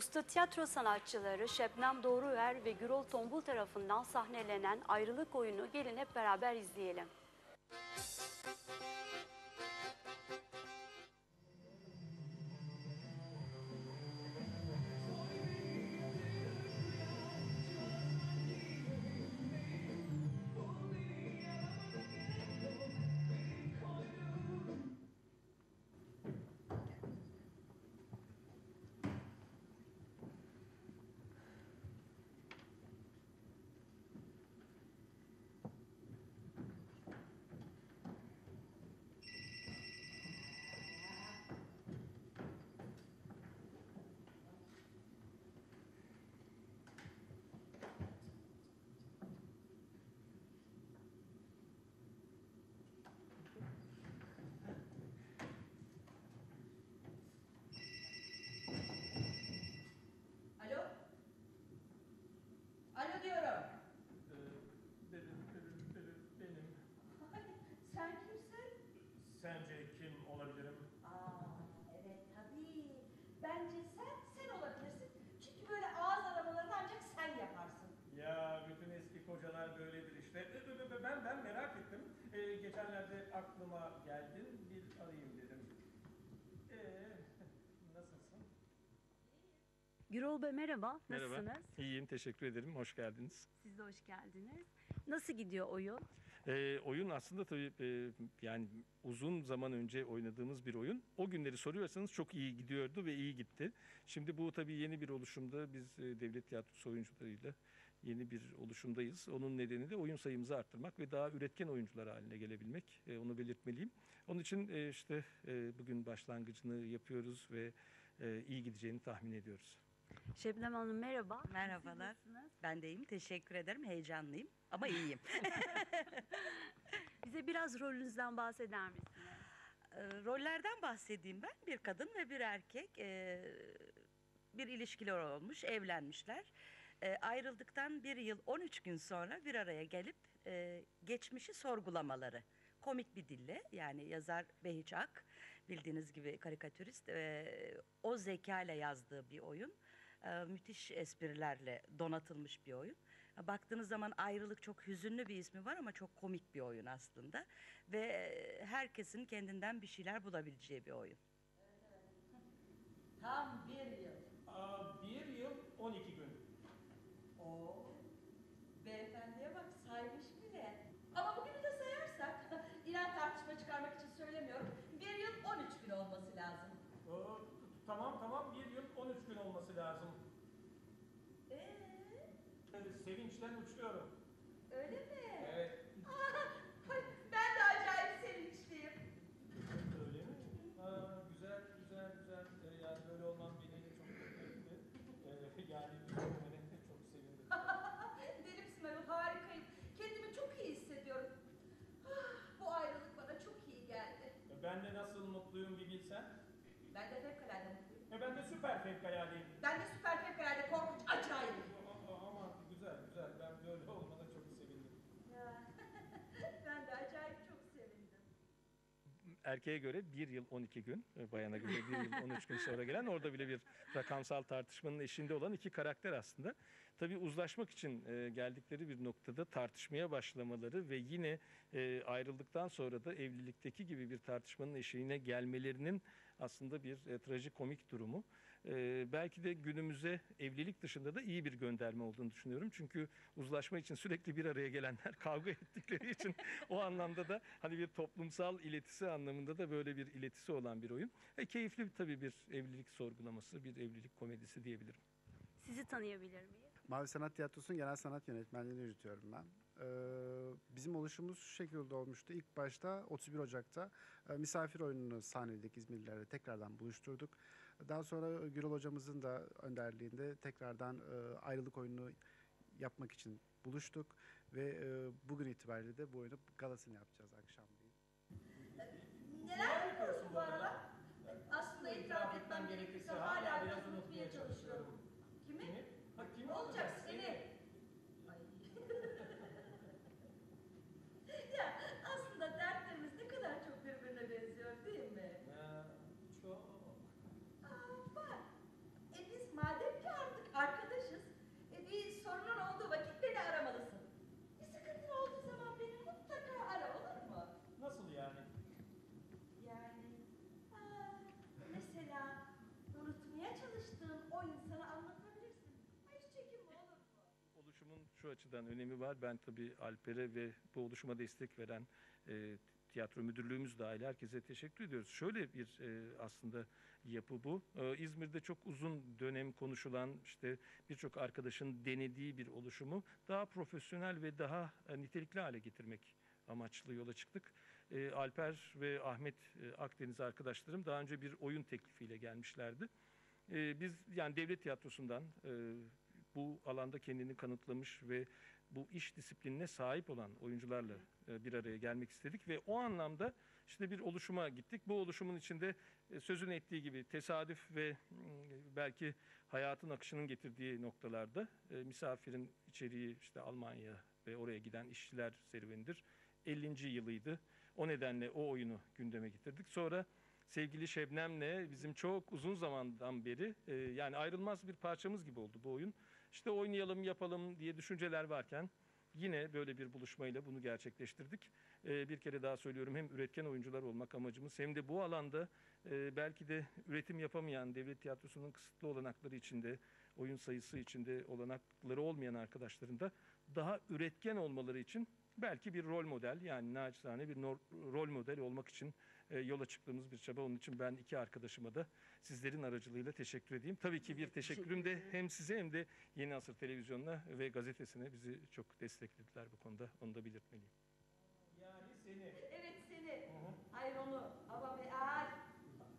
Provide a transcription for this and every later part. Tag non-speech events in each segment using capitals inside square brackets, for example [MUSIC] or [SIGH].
Usta tiyatro sanatçıları Şebnem Doğruer ve Gürol Tombul tarafından sahnelenen ayrılık oyunu gelin hep beraber izleyelim. Aklıma geldin, bir arayayım dedim. Ee, [LAUGHS] nasılsın? Gürol Bey merhaba, nasılsınız? İyiyim, teşekkür ederim. Hoş geldiniz. Siz de hoş geldiniz. Nasıl gidiyor oyun? Ee, oyun aslında tabii e, yani uzun zaman önce oynadığımız bir oyun. O günleri soruyorsanız çok iyi gidiyordu ve iyi gitti. Şimdi bu tabii yeni bir oluşumda biz e, devlet tiyatrosu oyuncularıyla yeni bir oluşumdayız. Onun nedeni de oyun sayımızı arttırmak ve daha üretken oyuncular haline gelebilmek. E, onu belirtmeliyim. Onun için e, işte e, bugün başlangıcını yapıyoruz ve e, iyi gideceğini tahmin ediyoruz. Şebnem Hanım merhaba. Merhabalar. Siz nasılsınız? Ben de iyiyim. Teşekkür ederim. Heyecanlıyım ama iyiyim. [LAUGHS] Bize biraz rolünüzden bahseder misiniz? Ee, rollerden bahsedeyim ben. Bir kadın ve bir erkek ee, bir ilişkiler olmuş, evlenmişler. Ee, ayrıldıktan bir yıl 13 gün sonra bir araya gelip ee, geçmişi sorgulamaları. Komik bir dille yani yazar Behiç Ak bildiğiniz gibi karikatürist ee, o zekayla yazdığı bir oyun. Ee, müthiş esprilerle donatılmış bir oyun. Baktığınız zaman ayrılık çok hüzünlü bir ismi var ama çok komik bir oyun aslında. Ve e, herkesin kendinden bir şeyler bulabileceği bir oyun. Tam bir yıl. Aa, bir yıl 12 gün. Oo, beyefendiye bak saymış bile. Ama bugünü de sayarsak, inan tartışma çıkarmak için söylemiyorum. Bir yıl 13 gün olması lazım. Oo, tamam tamam bir yıl 13 gün olması lazım. Ee, Ee, Sevinçten uçuyorum. öyle mi? Evet. Aa, ay, ben de acayip sevinçliyim. Öyle mi? Aa, güzel, güzel, güzel. Ee, yani böyle olmam beni çok mutlu etti. Ee, yani beni çok sevindim. Deli misin ayol? harikayım. Kendimi çok iyi hissediyorum. Ah, Bu ayrılık bana çok iyi geldi. Ee, Ben de nasıl mutluyum bir bilsen. Ben de fevkalade mutluyum. Ve ben de süper fevkaladeyim. Ben de süper fevkalade korkunç, acayip. Ama, ama güzel, güzel. Ben böyle olmana çok sevindim. [LAUGHS] Ben de acayip çok sevindim. Erkeğe göre bir yıl 12 gün, e, bayana göre bir yıl 13 gün sonra gelen orada bile bir rakamsal tartışmanın eşinde olan iki karakter aslında. Tabii uzlaşmak için e, geldikleri bir noktada tartışmaya başlamaları ve yine e, ayrıldıktan sonra da evlilikteki gibi bir tartışmanın eşiğine gelmelerinin aslında bir e, trajikomik durumu. E, belki de günümüze evlilik dışında da iyi bir gönderme olduğunu düşünüyorum. Çünkü uzlaşma için sürekli bir araya gelenler [LAUGHS] kavga ettikleri için o anlamda da hani bir toplumsal iletisi anlamında da böyle bir iletisi olan bir oyun. E, keyifli tabii bir evlilik sorgulaması, bir evlilik komedisi diyebilirim. Sizi tanıyabilir miyiz? Mavi Sanat Tiyatrosu'nun genel sanat yönetmenliğini yürütüyorum ben. Ee, bizim oluşumuz şu şekilde olmuştu. İlk başta 31 Ocak'ta e, misafir oyununu sahneledik İzmirlilerle tekrardan buluşturduk. Daha sonra Gürol hocamızın da önderliğinde tekrardan e, ayrılık oyununu yapmak için buluştuk. Ve e, bugün itibariyle de bu oyunu galasını yapacağız akşamleyin. Neler yapıyorsun bu aralar? Aslında itiraf etmem gerekirse hala biraz unutmaya çalışıyorum. Kimi? Ha, kimi Ne olacak olacak? seni? Ay. ya aslında dertlerimiz ne kadar çok birbirine benziyor değil mi? Ha, çok. Aa, bak. E biz madem şu açıdan önemi var. Ben tabii Alper'e ve bu oluşuma destek veren e, tiyatro müdürlüğümüz dahil herkese teşekkür ediyoruz. Şöyle bir e, aslında yapı bu. E, İzmir'de çok uzun dönem konuşulan işte birçok arkadaşın denediği bir oluşumu daha profesyonel ve daha e, nitelikli hale getirmek amaçlı yola çıktık. E, Alper ve Ahmet e, Akdeniz arkadaşlarım daha önce bir oyun teklifiyle gelmişlerdi. E, biz yani devlet tiyatrosundan e, bu alanda kendini kanıtlamış ve bu iş disiplinine sahip olan oyuncularla e, bir araya gelmek istedik ve o anlamda işte bir oluşuma gittik. Bu oluşumun içinde e, sözün ettiği gibi tesadüf ve mm, belki hayatın akışının getirdiği noktalarda e, misafirin içeriği işte Almanya ve oraya giden işçiler serüvenidir. 50. yılıydı. O nedenle o oyunu gündeme getirdik. Sonra sevgili Şebnem'le bizim çok uzun zamandan beri yani ayrılmaz bir parçamız gibi oldu bu oyun. İşte oynayalım yapalım diye düşünceler varken yine böyle bir buluşmayla bunu gerçekleştirdik. E, bir kere daha söylüyorum hem üretken oyuncular olmak amacımız hem de bu alanda e, belki de üretim yapamayan devlet tiyatrosunun kısıtlı olanakları içinde oyun sayısı içinde olanakları olmayan arkadaşların da daha üretken olmaları için belki bir rol model yani naçizane bir rol model olmak için yola çıktığımız bir çaba. Onun için ben iki arkadaşıma da sizlerin aracılığıyla teşekkür edeyim. Tabii ki bir teşekkürüm de hem size hem de Yeni Asır Televizyonu'na ve gazetesine bizi çok desteklediler bu konuda. Onu da belirtmeliyim. Yani seni. Evet seni. Hayır onu ama meğer.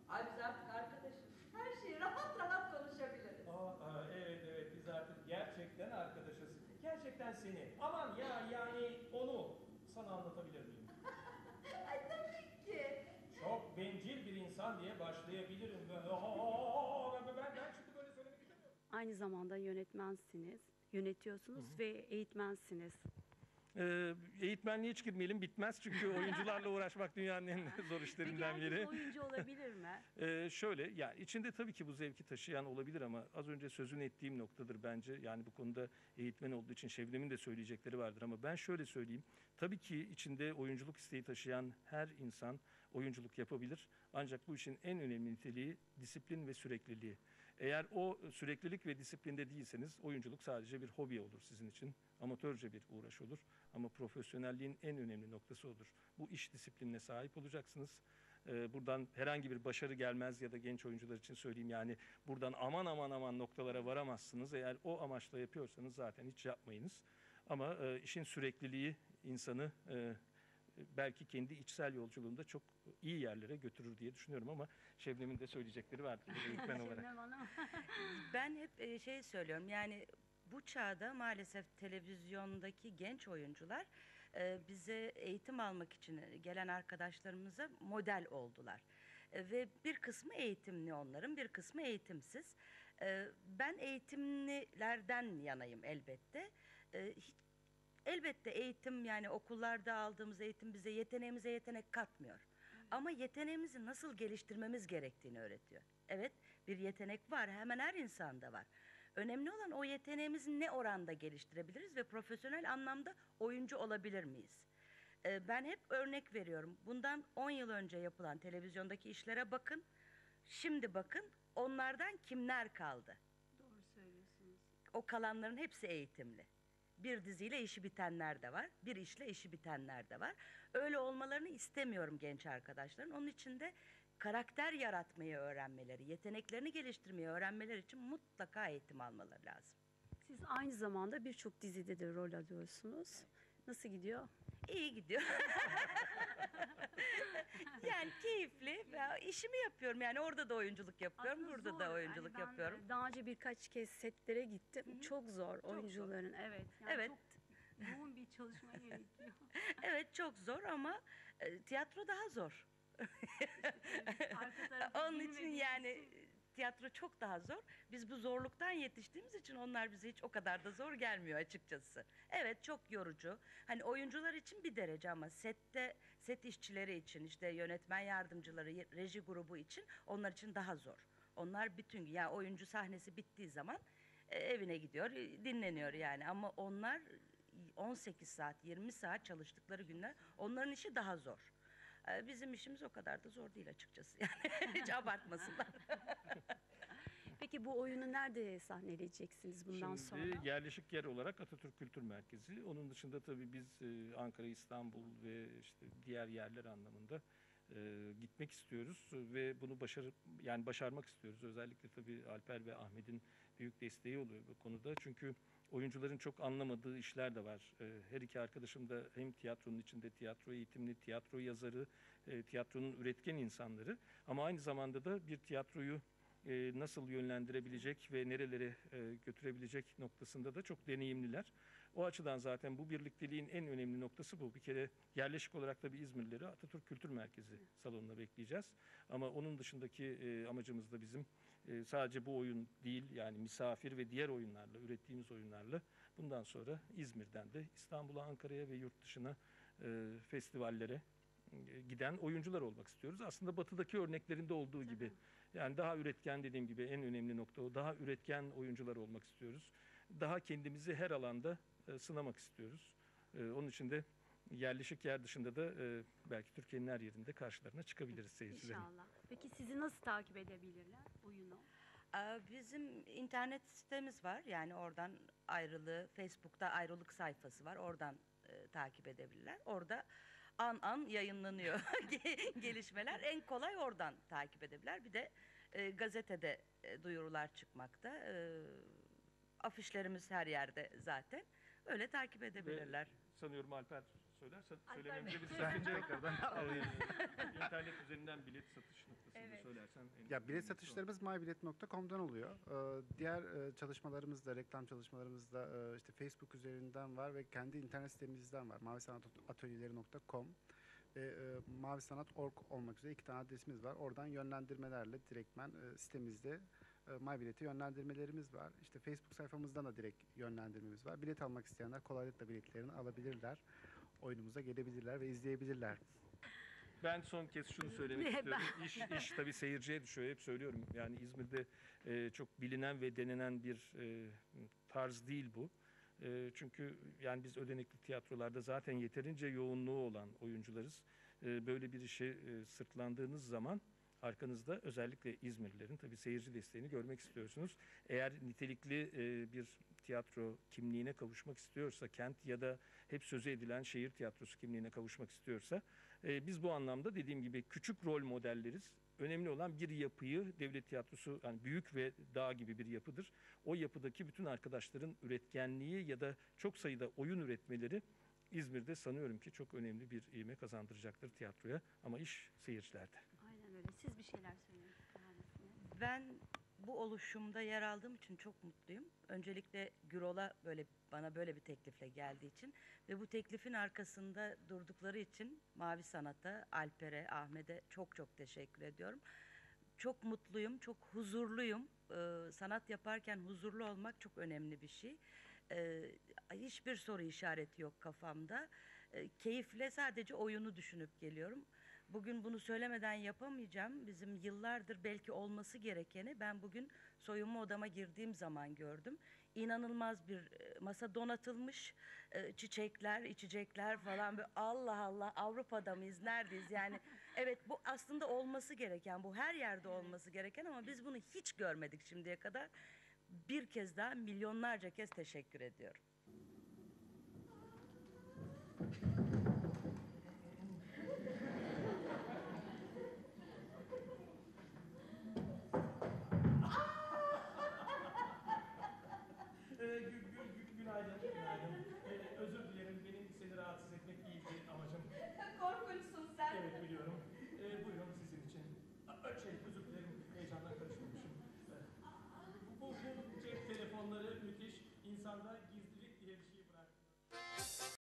Ay biz artık arkadaşız. Her şeyi rahat rahat konuşabiliriz. Aa, aa, evet evet biz artık gerçekten arkadaşız. Gerçekten seni. Aman Aynı zamanda yönetmensiniz, yönetiyorsunuz ve eğitmensiniz. Ee, eğitmenliğe hiç girmeyelim bitmez çünkü [LAUGHS] oyuncularla uğraşmak dünyanın en zor Peki işlerinden biri. oyuncu olabilir mi? [LAUGHS] Ee, şöyle yani içinde tabii ki bu zevki taşıyan olabilir ama az önce sözünü ettiğim noktadır bence. Yani bu konuda eğitmen olduğu için Şevnem'in de söyleyecekleri vardır ama ben şöyle söyleyeyim. Tabii ki içinde oyunculuk isteği taşıyan her insan oyunculuk yapabilir. Ancak bu işin en önemli niteliği disiplin ve sürekliliği. Eğer o süreklilik ve disiplinde değilseniz oyunculuk sadece bir hobi olur sizin için. Amatörce bir uğraş olur. Ama profesyonelliğin en önemli noktası odur. Bu iş disiplinine sahip olacaksınız. Ee, buradan herhangi bir başarı gelmez ya da genç oyuncular için söyleyeyim yani buradan aman aman aman noktalara varamazsınız. Eğer o amaçla yapıyorsanız zaten hiç yapmayınız. Ama e, işin sürekliliği insanı e, belki kendi içsel yolculuğunda çok iyi yerlere götürür diye düşünüyorum ama Şebnem'in de söyleyecekleri bir [LAUGHS] eğitmen olarak. [LAUGHS] Ben hep e, şey söylüyorum yani bu çağda maalesef televizyondaki genç oyuncular e, bize eğitim almak için gelen arkadaşlarımıza model oldular. E, Ve bir kısmı eğitimli onların, bir kısmı eğitimsiz. E, Ben eğitimlilerden yanayım elbette. E, hiç- Elbette eğitim yani okullarda aldığımız eğitim bize yeteneğimize yetenek katmıyor. Ama yeteneğimizi nasıl geliştirmemiz gerektiğini öğretiyor. Evet bir yetenek var hemen her insanda var. Önemli olan o yeteneğimizi ne oranda geliştirebiliriz ve profesyonel anlamda oyuncu olabilir miyiz? Ee, ben hep örnek veriyorum. Bundan 10 yıl önce yapılan televizyondaki işlere bakın. Şimdi bakın onlardan kimler kaldı? Doğru söylüyorsunuz. O kalanların hepsi eğitimli. Bir diziyle işi bitenler de var, bir işle işi bitenler de var. Öyle olmalarını istemiyorum genç arkadaşların. Onun için de karakter yaratmayı öğrenmeleri, yeteneklerini geliştirmeyi öğrenmeleri için mutlaka eğitim almaları lazım. Siz aynı zamanda birçok dizide de rol alıyorsunuz. Nasıl gidiyor? İyi gidiyor. [LAUGHS] [LAUGHS] yani keyifli. Ya işimi yapıyorum. Yani orada da oyunculuk yapıyorum, Aslında burada zor. da Yani oyunculuk ben, yapıyorum. e, Daha önce birkaç kez setlere gittim. Çok zor oyuncuların. Evet. yani Evet. Çok yoğun bir çalışma gerekiyor. [LAUGHS] Evet çok zor ama e, tiyatro daha zor. [LAUGHS] Arka tarafı Onun için bilmediğimiz yani tiyatro çok daha zor. Biz bu zorluktan yetiştiğimiz için onlar bize hiç o kadar da zor gelmiyor açıkçası. Evet çok yorucu. Hani oyuncular için bir derece ama sette set işçileri için işte yönetmen yardımcıları, reji grubu için onlar için daha zor. Onlar bütün yani oyuncu sahnesi bittiği zaman e, evine gidiyor, e, dinleniyor yani ama onlar 18 saat, 20 saat çalıştıkları günler onların işi daha zor. E, Bizim işimiz o kadar da zor değil açıkçası. [LAUGHS] Yani hiç abartmasınlar. Peki [LAUGHS] Peki bu oyunu nerede sahneleyeceksiniz bundan Şimdi sonra? yerleşik yer olarak Atatürk Kültür Merkezi. Onun dışında tabii biz e, Ankara, İstanbul ve işte diğer yerler anlamında e, gitmek istiyoruz ve bunu başarıp yani başarmak istiyoruz. Özellikle tabii Alper ve Ahmet'in büyük desteği oluyor bu konuda. Çünkü oyuncuların çok anlamadığı işler de var. E, her iki arkadaşım da hem tiyatronun içinde tiyatro eğitimli, tiyatro yazarı, e, tiyatronun üretken insanları ama aynı zamanda da bir tiyatroyu nasıl yönlendirebilecek ve nerelere götürebilecek noktasında da çok deneyimliler. O açıdan zaten bu birlikteliğin en önemli noktası bu. Bir kere yerleşik olarak da bir İzmirlileri Atatürk Kültür Merkezi salonuna bekleyeceğiz. Ama onun dışındaki e, amacımız da bizim e, sadece bu oyun değil yani misafir ve diğer oyunlarla, ürettiğimiz oyunlarla bundan sonra İzmir'den de İstanbul'a, Ankara'ya ve yurt dışına e, festivallere e, giden oyuncular olmak istiyoruz. Aslında batıdaki örneklerinde olduğu gibi. Yani daha üretken dediğim gibi en önemli nokta o. Daha üretken oyuncular olmak istiyoruz. Daha kendimizi her alanda e, sınamak istiyoruz. E, onun için de yerleşik yer dışında da e, belki Türkiye'nin her yerinde karşılarına çıkabiliriz seyircilerin. İnşallah. Peki sizi nasıl takip edebilirler oyunu? Aa, Bizim internet sitemiz var. Yani oradan ayrılığı, Facebook'ta ayrılık sayfası var. Oradan e, takip edebilirler. Orada an an yayınlanıyor [LAUGHS] ge- gelişmeler. En kolay oradan takip edebilirler. Bir de e, gazetede e, duyurular çıkmakta. E, afişlerimiz her yerde zaten. Öyle takip edebilirler. Sanıyorum Alper söylerse Alper söylememde Bey. bir sakınca yok. Ee, İnternet üzerinden bilet satış noktasında Evet. söylersen. en Ya bilet satışlarımız mybilet.com'dan oluyor. Ee, diğer e, çalışmalarımız da, reklam çalışmalarımız da e, işte Facebook üzerinden var ve kendi internet sitemizden var. mavisanatölyeleri.com ve e, mavisanat.org olmak üzere iki tane adresimiz var. Oradan yönlendirmelerle direktmen e, sitemizde e, MyBilet'e yönlendirmelerimiz var. İşte Facebook sayfamızdan da direkt yönlendirmemiz var. Bilet almak isteyenler kolaylıkla biletlerini alabilirler. Oyunumuza gelebilirler ve izleyebilirler. Ben son kez şunu söylemek [LAUGHS] istiyorum. İş, iş tabii seyirciye düşüyor. Hep söylüyorum. Yani İzmir'de e, çok bilinen ve denenen bir e, tarz değil bu. E, çünkü yani biz ödenekli tiyatrolarda zaten yeterince yoğunluğu olan oyuncularız. E, böyle bir işe e, sırtlandığınız zaman arkanızda özellikle İzmirlilerin tabii seyirci desteğini görmek istiyorsunuz. Eğer nitelikli e, bir tiyatro kimliğine kavuşmak istiyorsa, kent ya da hep sözü edilen şehir tiyatrosu kimliğine kavuşmak istiyorsa e, biz bu anlamda dediğim gibi küçük rol modelleriz. Önemli olan bir yapıyı devlet tiyatrosu yani büyük ve dağ gibi bir yapıdır. O yapıdaki bütün arkadaşların üretkenliği ya da çok sayıda oyun üretmeleri İzmir'de sanıyorum ki çok önemli bir ivme kazandıracaktır tiyatroya ama iş seyircilerde. Siz bir şeyler misiniz? Ben bu oluşumda yer aldığım için çok mutluyum. Öncelikle Gürol'a böyle bana böyle bir teklifle geldiği için ve bu teklifin arkasında durdukları için Mavi Sanat'a, Alper'e, Ahmet'e çok çok teşekkür ediyorum. Çok mutluyum, çok huzurluyum. Ee, sanat yaparken huzurlu olmak çok önemli bir şey. Ee, hiçbir soru işareti yok kafamda. Ee, keyifle sadece oyunu düşünüp geliyorum. Bugün bunu söylemeden yapamayacağım. Bizim yıllardır belki olması gerekeni ben bugün soyunma odama girdiğim zaman gördüm. İnanılmaz bir e, masa donatılmış, e, çiçekler, içecekler falan. Böyle Allah Allah Avrupa'da mıyız, neredeyiz? Yani [LAUGHS] evet bu aslında olması gereken, bu her yerde olması gereken ama biz bunu hiç görmedik şimdiye kadar. Bir kez daha milyonlarca kez teşekkür ediyorum.